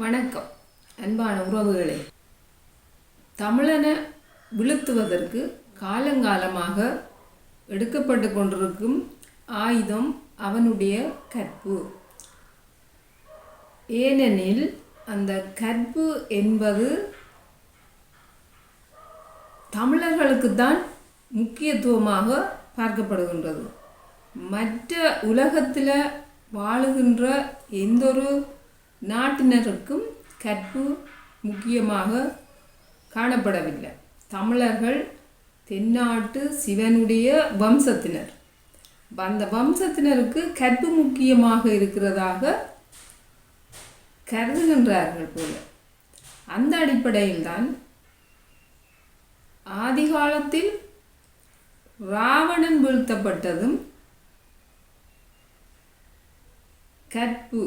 வணக்கம். அன்பான உறவுகளே தமிழனை விழுத்துவதற்கு காலங்காலமாக எடுக்கப்பட்டு கொண்டிருக்கும் ஆயுதம் அவனுடைய கற்பு. ஏனெனில் அந்த கற்பு என்பது தமிழர்களுக்கு தான் முக்கியத்துவமாக பார்க்கப்படுகின்றது. மற்ற உலகத்தில் வாழுகின்ற எந்தொரு நாட்டினருக்கும் கற்பு முக்கியமாக காணப்படவில்லை. தமிழர்கள் தென்னாட்டு சிவனுடைய வம்சத்தினர். அந்த வம்சத்தினருக்கு கற்பு முக்கியமாக இருக்கிறதாக கருதுகின்றார்கள் போல. அந்த அடிப்படையில் தான் ஆதிகாலத்தில் ராவணன் வீழ்த்தப்பட்டதும் கற்பு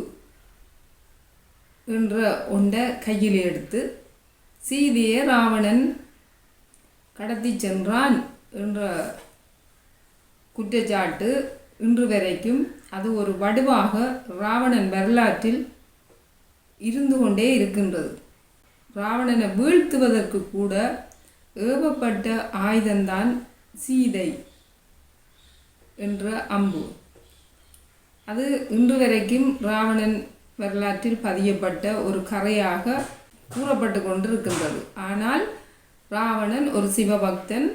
என்ற ஒன்றை கையில் எடுத்து சீதையை ராவணன் கடத்தி சென்றான் என்ற குற்றச்சாட்டு இன்று வரைக்கும் அது ஒரு வடுவாக ராவணன் வரலாற்றில் இருந்து கொண்டே இருக்கின்றது. ராவணனை வீழ்த்துவதற்கு கூட ஏவப்பட்ட ஆயுதம்தான் சீதை என்ற அம்பு. அது இன்று வரைக்கும் ராவணன் வரலாற்றில் பதியப்பட்ட ஒரு கரையாக கூறப்பட்டு கொண்டிருக்கின்றது. ஆனால் ராவணன் ஒரு சிவபக்தன்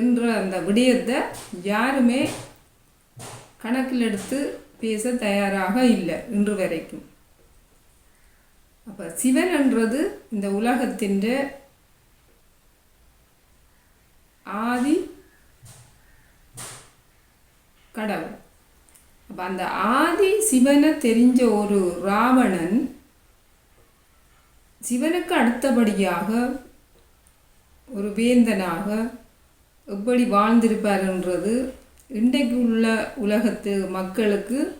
என்ற அந்த விடயத்தை யாருமே கணக்கில் எடுத்து பேச தயாராக இல்லை இன்று வரைக்கும். அப்போ சிவன் என்றது இந்த உலகத்தின் ஆதி கடவுள். அப்போ அந்த ஆதி சிவனை தெரிஞ்ச ஒரு ராவணன் சிவனுக்கு அடுத்தபடியாக ஒரு வேந்தனாக எப்படி வாழ்ந்திருப்பாருன்றது இன்றைக்கு உள்ள உலகத்து மக்களுக்கு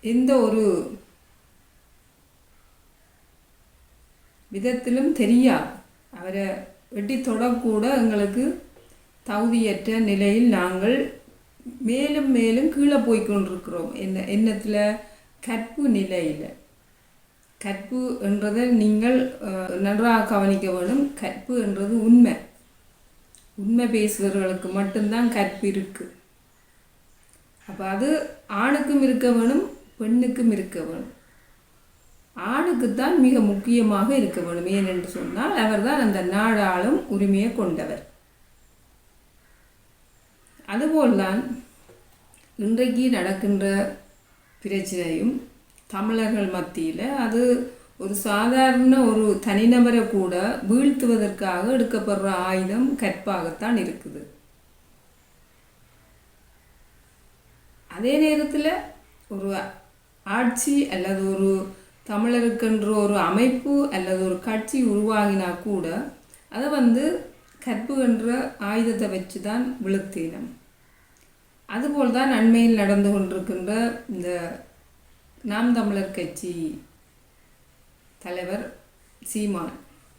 எந்த ஒரு விதத்திலும் தெரியாது. அவரை வெட்டி தொடக்கூட எங்களுக்கு தகுதியற்ற நிலையில் நாங்கள் மேலும் மேலும் கீழே போய்கொண்டிருக்கிறோம் என்ன எண்ணத்தில் கற்பு நிலையில். கற்பு என்றதை நீங்கள் நன்றாக கவனிக்க வேண்டும். கற்பு என்றது உண்மை. உண்மை பேசுபவர்களுக்கு மட்டும்தான் கற்பு இருக்குது அப்போ அது ஆணுக்கும் இருக்க வேணும் பெண்ணுக்கும் இருக்க வேணும். ஆணுக்குத்தான் மிக முக்கியமாக இருக்க வேணும். ஏனென்று சொன்னால் அவர்தான் அந்த நாடாளும் உரிமையை கொண்டவர். அதுபோல்தான் இன்றைக்கு நடக்கின்ற பிரச்சனையும் தமிழர்கள் மத்தியில் அது ஒரு சாதாரண ஒரு தனிநபரை கூட வீழ்த்துவதற்காக எடுக்கப்படுற ஆயுதம் கற்பாகத்தான் இருக்குது. அதே நேரத்தில் ஒரு ஆட்சி அல்லது ஒரு தமிழருக்கென்ற ஒரு அமைப்பு அல்லது ஒரு கட்சி உருவாகினா கூட அதை வந்து கற்பு என்ற ஆயுதத்தை வச்சு தான் விழுத்தினம். அதுபோல் தான் அண்மையில் நடந்து கொண்டிருக்கின்ற இந்த நாம் தமிழர் கட்சி தலைவர் சீமான்.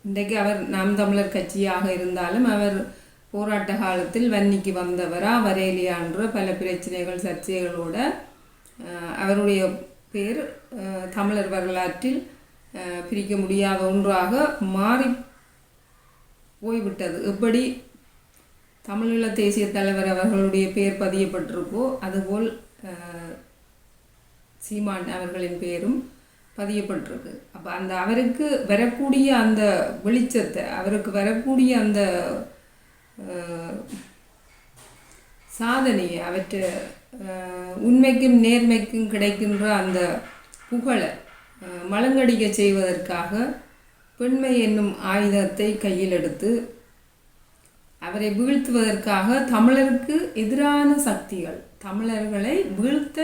இன்றைக்கு அவர் நாம் தமிழர் கட்சியாக இருந்தாலும் அவர் போராட்ட காலத்தில் வன்னிக்கு வந்தவரா வரையிலையான்ற பல பிரச்சனைகள் சர்ச்சைகளோட அவருடைய பேர் தமிழர் வரலாற்றில் பிரிக்க முடியாத ஒன்றாக மாறி போய்விட்டது. எப்படி தமிழீழ தேசிய தலைவர் அவர்களுடைய பெயர் பதியப்பட்டிருக்கோ அதுபோல் சீமான் அவர்களின் பெயரும் பதியப்பட்டிருக்கு. அப்போ அந்த அவருக்கு வரக்கூடிய அந்த வெளிச்சத்தை அவருக்கு வரக்கூடிய அந்த சாதனையை அவற்றை உண்மைக்கும் நேர்மைக்கும் கிடைக்கின்ற அந்த புகழை மலங்கடிக்க செய்வதற்காக பெண்மை என்னும் ஆயுதத்தை கையில் எடுத்து அவரை வீழ்த்துவதற்காக தமிழருக்கு எதிரான சக்திகள். தமிழர்களை வீழ்த்த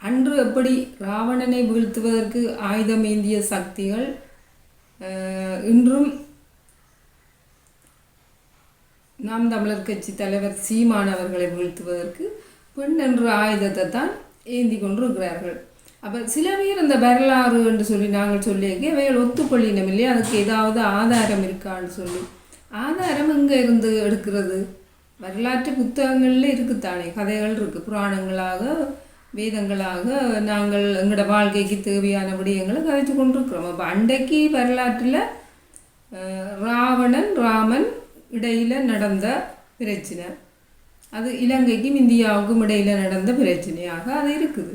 அன்று எப்படி ராவணனை வீழ்த்துவதற்கு ஆயுதம் ஏந்திய சக்திகள் இன்றும் நாம் தமிழர் கட்சி தலைவர் சீமான் அவர்களை வீழ்த்துவதற்கு பெண் என்ற ஆயுதத்தை தான் ஏந்தி கொண்டிருக்கிறார்கள். அப்போ சில பேர் இந்த வரலாறு என்று சொல்லி நாங்கள் சொல்லியிருக்கேன் இவைகள் ஒத்துக்கொள்ளினம் இல்லையா? அதுக்கு ஏதாவது ஆதாரம் இருக்கான்னு சொல்லி. ஆதாரம் எங்கே இருந்து எடுக்கிறது வரலாற்று புத்தகங்களில் இருக்குத்தானே கதைகள் இருக்குது புராணங்களாக வேதங்களாக நாங்கள் எங்களோட வாழ்க்கைக்கு தேவையான விடயங்களை கதைச்சு கொண்டிருக்கிறோம் அப்போ அண்டைக்கு வரலாற்றில் ராவணன் ராமன் இடையில் நடந்த பிரச்சனை அது இலங்கைக்கும் இந்தியாவுக்கும் இடையில் நடந்த பிரச்சனையாக அது இருக்குது